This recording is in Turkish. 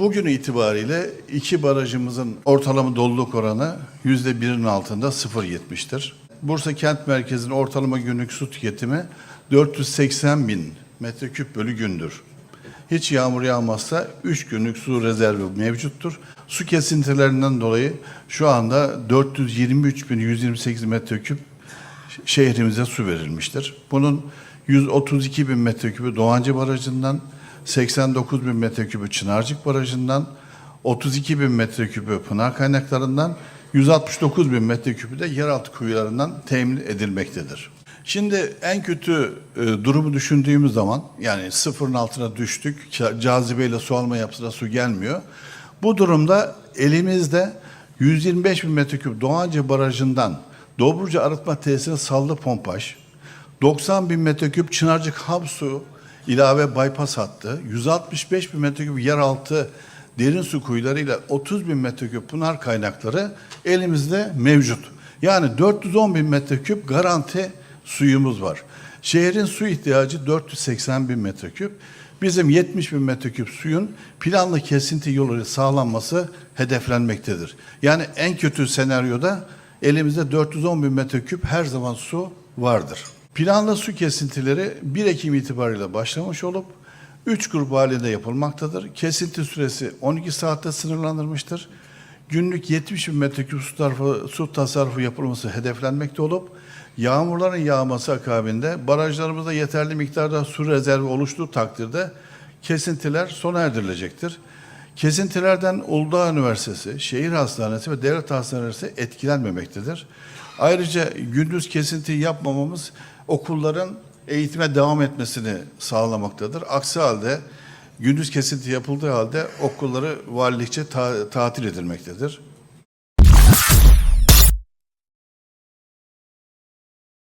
Bugün itibariyle iki barajımızın ortalama doluluk oranı %1'in altında 0.70'tir. Bursa kent merkezinin ortalama günlük su tüketimi 480 bin metreküp bölü gündür. Hiç yağmur yağmazsa 3 günlük su rezervi mevcuttur. Su kesintilerinden dolayı şu anda 423.128 metreküp şehrimize su verilmiştir. Bunun 132 bin metreküpü Doğancı Barajı'ndan, 89 bin metreküpü Çınarcık Barajı'ndan, 32 bin metreküpü Pınar kaynaklarından, 169 bin metreküpü de yeraltı kuyularından temin edilmektedir. Şimdi en kötü e, durumu düşündüğümüz zaman yani sıfırın altına düştük, ca- cazibeyle su alma yapısına su gelmiyor. Bu durumda elimizde 125 bin metreküp Doğancı Barajı'ndan Dobruca Arıtma Tesisine sallı pompaj, 90 bin metreküp Çınarcık ham su ilave bypass hattı, 165 bin metreküp yeraltı derin su kuyularıyla 30 bin metreküp pınar kaynakları elimizde mevcut. Yani 410 bin metreküp garanti suyumuz var. Şehrin su ihtiyacı 480 bin metreküp. Bizim 70 bin metreküp suyun planlı kesinti yoluyla sağlanması hedeflenmektedir. Yani en kötü senaryoda elimizde 410 bin metreküp her zaman su vardır. Planlı su kesintileri 1 Ekim itibariyle başlamış olup 3 grup halinde yapılmaktadır. Kesinti süresi 12 saatte sınırlandırmıştır. Günlük 70 bin metreküp su, tarafı, su tasarrufu yapılması hedeflenmekte olup yağmurların yağması akabinde barajlarımızda yeterli miktarda su rezervi oluştuğu takdirde kesintiler sona erdirilecektir. Kesintilerden Uludağ Üniversitesi, Şehir Hastanesi ve Devlet Hastanesi etkilenmemektedir. Ayrıca gündüz kesinti yapmamamız okulların eğitime devam etmesini sağlamaktadır. Aksi halde gündüz kesinti yapıldığı halde okulları valilikçe ta- tatil edilmektedir.